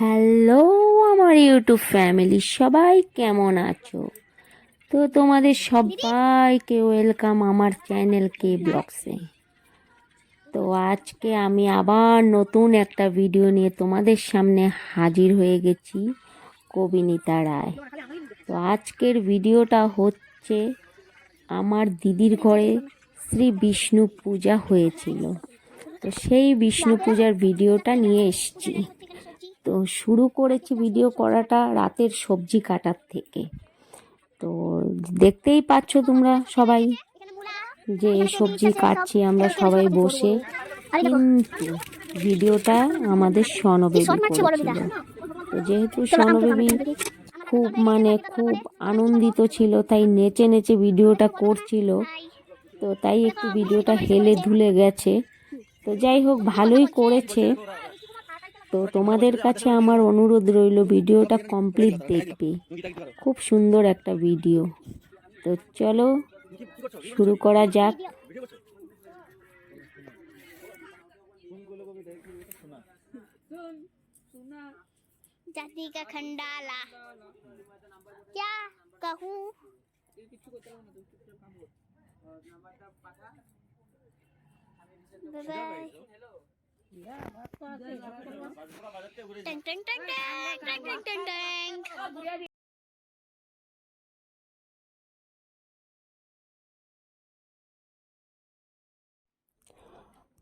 Hello আমার YouTube family, সবাই কেমন আছো? তো তোমাদের সবাইকে ওয়েলকাম আমার চ্যানেল কে ব্লগসে। তো আজকে আমি আবার নতুন একটা ভিডিও নিয়ে তোমাদের সামনে হাজির হয়ে গেছি, কবিনিতা রায়। তো আজকের ভিডিওটা হচ্ছে আমার দিদির ঘরে শ্রী বিষ্ণু পূজা হয়েছিল। তো সেই বিষ্ণু পূজার ভিডিওটা নিয়ে এসেছি। তো শুরু করেছি ভিডিও করাটা রাতের সবজি কাটার থেকে। তো দেখতেই পাচ্ছ তোমরা সবাই যে সবজি কাটছি আমরা সবাই বসে। কিন্তু ভিডিওটা আমাদের স্বনবেবী করেছিল। তো যেহেতু স্বনবেবী খুব মানে খুব আনন্দিত ছিল তাই নেচে নেচে ভিডিওটা করছিল। তো তাই একটু ভিডিওটা হেলে ধুলে গেছে। তো যাই হোক ভালোই করেছে। তো তোমাদের কাছে আমার অনুরোধ রইল ভিডিওটা কমপ্লিট দেখবে খুব সুন্দর একটা ভিডিও তো চলো শুরু করা যাক जाति का खंडाला क्या कहूँ बाय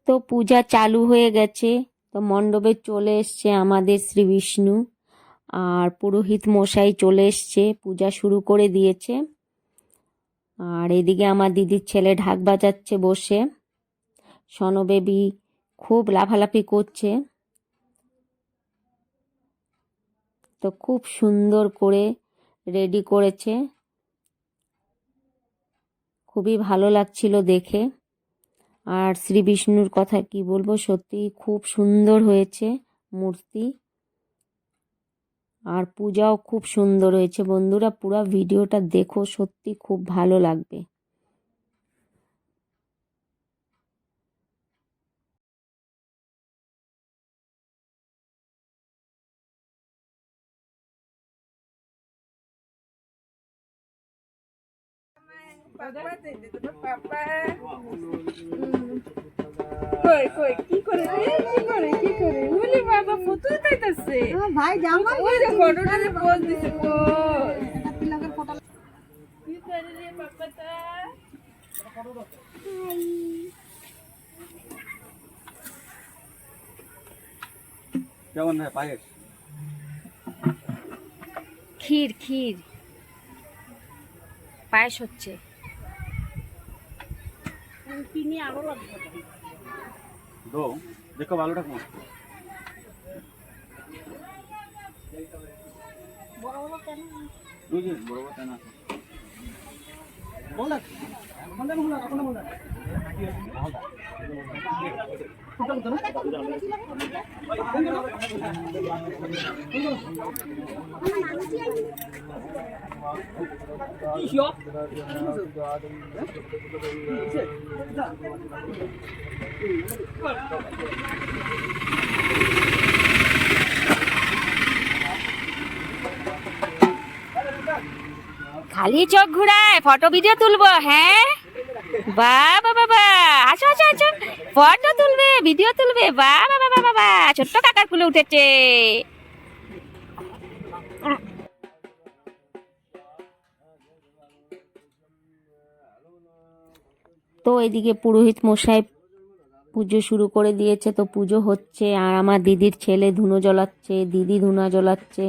তো পূজা চালু হয়ে গেছে, তো মণ্ডপে চলে এসছে আমাদের শ্রী বিষ্ণু আর পুরোহিত মশাই চলে এসছে, পূজা শুরু করে দিয়েছে। আর এদিকে আমার দিদির ছেলে ঢাক বাজাচ্ছে বসে। সনবেবী খুব লাফালাফি করছে। তো খুব সুন্দর করে রেডি করেছে। খুবই ভালো লাগছিল দেখে। আর শ্রী বিষ্ণুর কথা কি বলব, সত্যি খুব সুন্দর হয়েছে মূর্তি। আর পূজাও খুব সুন্দর হয়েছে বন্ধুরা, পুরো ভিডিওটা দেখো, সত্যি খুব ভালো লাগবে। কই কই কি করে কি করে কি করে? বলি বাবা ভাই জামা ওই যে ফটোটা পোজ দিছে পোজ কি করে। রে পাপাটা কেমন হয় পায়েস? ক্ষীর ক্ষীর। পায়েস হচ্ছে। চিনি আরও লাগবে দো দেখো ভালোটা কোন বড় বড় কেন? দুই বড় বড় কেন আছে? বল না বল না বল না বল না খালি চোখ ঘুরায় ফটো ভিডিও তুলবো হ্যাঁ? বাবা বাবা আসো আসো আসো। ফটো তুলবে ভিডিও তুলবে। বাবা বাবা বাবা ছোট্ট কাকার ফুলে উঠেছে। তো এদিকে পুরোহিত মশাই পুজো শুরু করে দিয়েছে, তো পুজো হচ্ছে। আর আমার দিদির ছেলে ধুনো জ্বলাচ্ছে, দিদি ধুনা জ্বলাচ্ছে।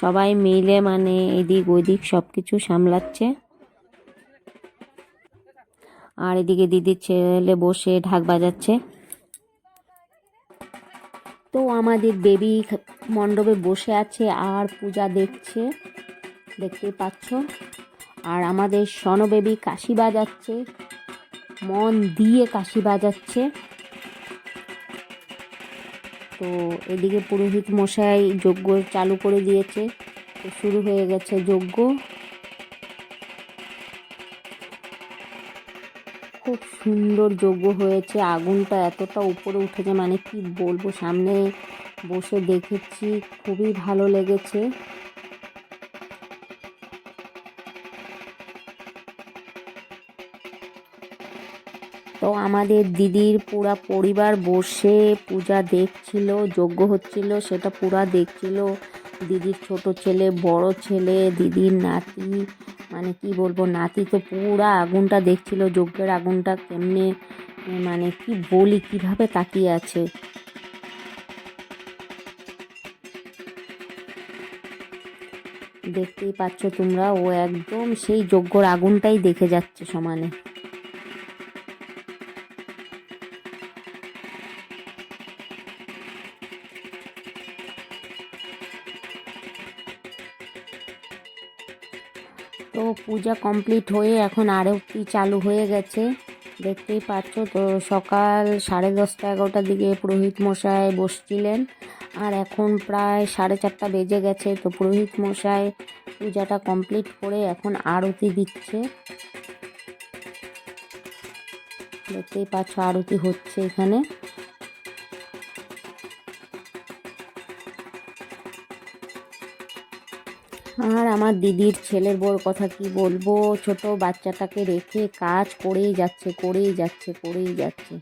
সবাই মিলে মানে এদিক ওদিক সব কিছু সামলাচ্ছে। আর এদিকে দিদির ছেলে বসে ঢাক বাজাচ্ছে। তো আমাদের দেবী মণ্ডপে বসে আছে আর পূজা দেখছে দেখতে পাচ্ছ। আর আমাদের সনবেবী কাশি বাজাচ্ছে, মন দিয়ে কাশি বাজাচ্ছে। তো এদিকে পুরোহিত মশাই যজ্ঞ চালু করে দিয়েছে, তো শুরু হয়ে গেছে যজ্ঞ। খুব সুন্দর যজ্ঞ হয়েছে। আগুনটা এতটা উপরে উঠেছে মানে কি বলব? সামনে বসে দেখেছি, খুবই ভালো লেগেছে। তো আমাদের দিদির পুরা পরিবার বসে পূজা দেখছিল, যজ্ঞ হচ্ছিল, সেটা পুরা দেখছিল। দিদির ছোট ছেলে, বড় ছেলে, দিদির নাতি মানে কি বলব, নাতি তো পুরা আগুনটা দেখছিল, যজ্ঞের আগুনটা কেমনে মানে কি বলি, কীভাবে তাকিয়ে আছে। দেখতেই পাচ্ছ তোমরা, ও একদম সেই যজ্ঞর আগুনটাই দেখে যাচ্ছে সমানে। পূজা কমপ্লিট হয়ে এখন আরতি চালু হয়ে গেছে। দেখতেই পাচ্ছ তো, সকাল সাড়ে দশটা এগারোটার দিকে পুরোহিত মশাই বসছিলেন। আর এখন প্রায় সাড়ে চারটা বেজে গেছে তো, পুরোহিত মশাই পূজাটা কমপ্লিট করে এখন আরতি দিচ্ছে। দেখতেই পাচ্ছ আরতি হচ্ছে এখানে। আর আমার দিদির ছেলের বউর কথা কি বলব? ছোট বাচ্চাটাকে রেখে কাজ করেই যাচ্ছে করেই যাচ্ছে করেই যাচ্ছে।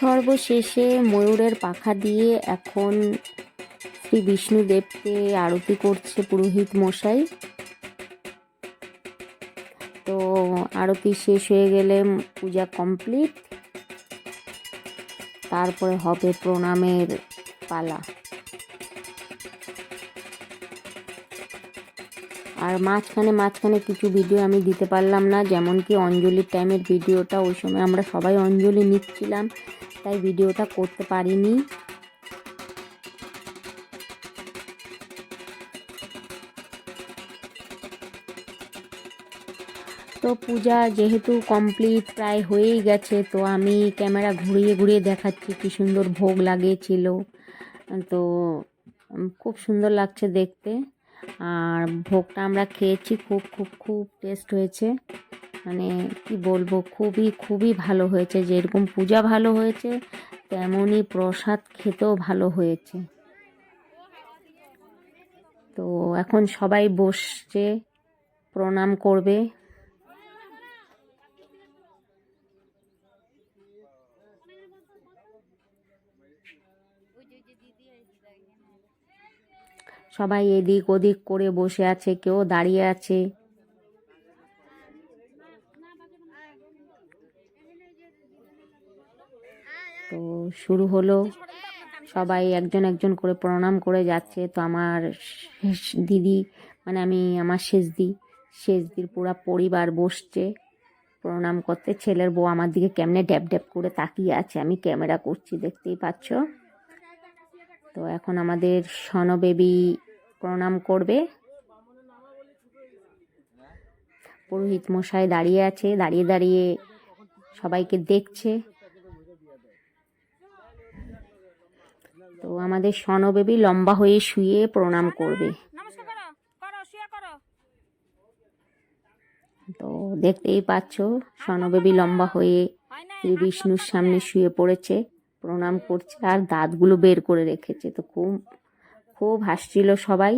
সর্বশেষে ময়ূরের পাখা দিয়ে এখন শ্রী বিষ্ণুদেবকে আরতি করছে পুরোহিত মশাই। তো আরতি শেষ হয়ে গেলে পূজা কমপ্লিট। তারপরে হবে প্রণামের পালা। আর মাঝখানে মাঝখানে কিছু ভিডিও আমি দিতে পারলাম না যেমন কি অঞ্জলির টাইমের ভিডিওটা ওই সময় আমরা সবাই অঞ্জলি নিচ্ছিলাম, তাই ভিডিওটা করতে পারিনি। তো পূজা যেহেতু কমপ্লিট প্রায় হয়েই গেছে, তো আমি ক্যামেরা ঘুরিয়ে ঘুরিয়ে দেখাচ্ছি কি সুন্দর ভোগ লাগিয়েছিল। তো খুব সুন্দর লাগছে দেখতে। আর ভোগটা আমরা খেয়েছি, খুব খুব খুব টেস্ট হয়েছে। মানে কি বলব, খুবই খুবই ভালো হয়েছে। যেরকম পূজা ভালো হয়েছে, তেমনই প্রসাদ খেতেও ভালো হয়েছে। তো এখন সবাই বসছে, প্রণাম করবে। সবাই এদিক ওদিক করে বসে আছে, কেউ দাঁড়িয়ে আছে। তো শুরু হলো। সবাই একজন একজন করে প্রণাম করে যাচ্ছে। তো আমার শেষ দিদি মানে আমি আমার শেষ দি, শেষ পুরা পরিবার বসছে। প্রণাম করতে। ছেলের বউ আমার দিকে কেমনে ড্যাব ড্যাব করে তাকিয়ে আছে। আমি ক্যামেরা করছি, দেখতেই পাচ্ছ? তো এখন আমাদের সনবেবী প্রণাম করবে। পুরোহিত মশাই দাঁড়িয়ে আছে দাঁড়িয়ে দাঁড়িয়ে সবাইকে দেখছে। তো আমাদের সনবেবী লম্বা হয়ে শুয়ে প্রণাম করবে। তো দেখতেই পাচ্ছ সনবেবী লম্বা হয়ে শ্রী বিষ্ণুর সামনে শুয়ে পড়েছে। প্রণাম করছে আর দাঁতগুলো বের করে রেখেছে। তো খুব খুব হাসছিল সবাই।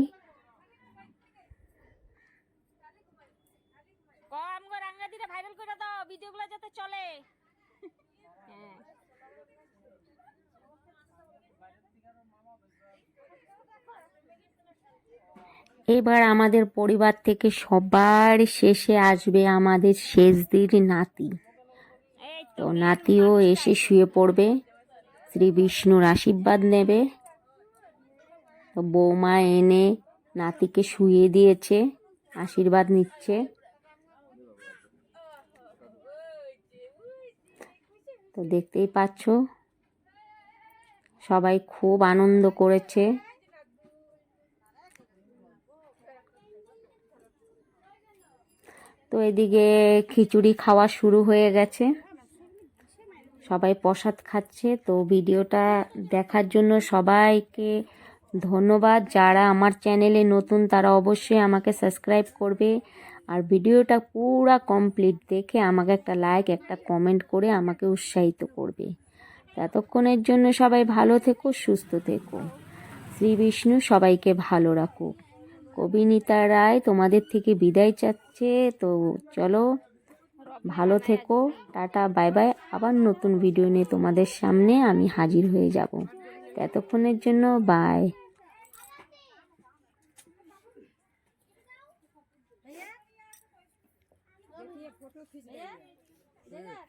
চলে। এবার আমাদের পরিবার থেকে সবার শেষে আসবে আমাদের শেষদির নাতি। তো নাতিও এসে শুয়ে পড়বে। শ্রী বিষ্ণুর আশীর্বাদ নেবে। তো বৌমা এনে নাতিকে শুয়ে দিয়েছে, আশীর্বাদ নিচ্ছে। তো দেখতেই পাচ্ছ, সবাই খুব আনন্দ করেছে। তো এদিকে খিচুড়ি খাওয়া শুরু হয়ে গেছে। সবাই প্রসাদ খাচ্ছে। তো ভিডিওটা দেখার জন্য সবাইকে ধন্যবাদ। যারা আমার চ্যানেলে নতুন, তারা অবশ্যই আমাকে সাবস্ক্রাইব করবে। আর ভিডিওটা পুরা কমপ্লিট দেখে আমাকে একটা লাইক, একটা কমেন্ট করে আমাকে উৎসাহিত করবে। ততক্ষণের জন্য সবাই ভালো থেকো, সুস্থ থেকো। শ্রী বিষ্ণু, সবাইকে ভালো রাখুক কবিনীতা রায় তোমাদের থেকে বিদায় চাচ্ছে। তো চলো ভালো থেকো টাটা বাই বাই আবার নতুন ভিডিও নিয়ে তোমাদের সামনে আমি হাজির হয়ে যাব ততক্ষণের জন্য বাই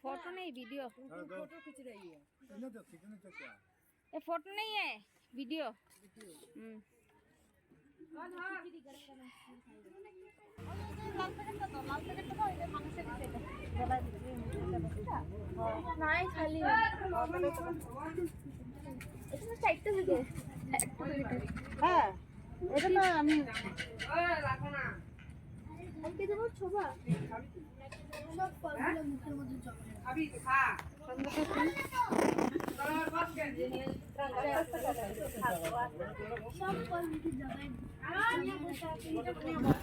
फोटो नहीं वीडियो फोटो खींच रही है ये फोटो नहीं है वीडियो হ্যাঁ এটা না আমি আজকে তোমার ছোবা সব ফলগুলো মুখের মধ্যে জমা। সব ফল জমায়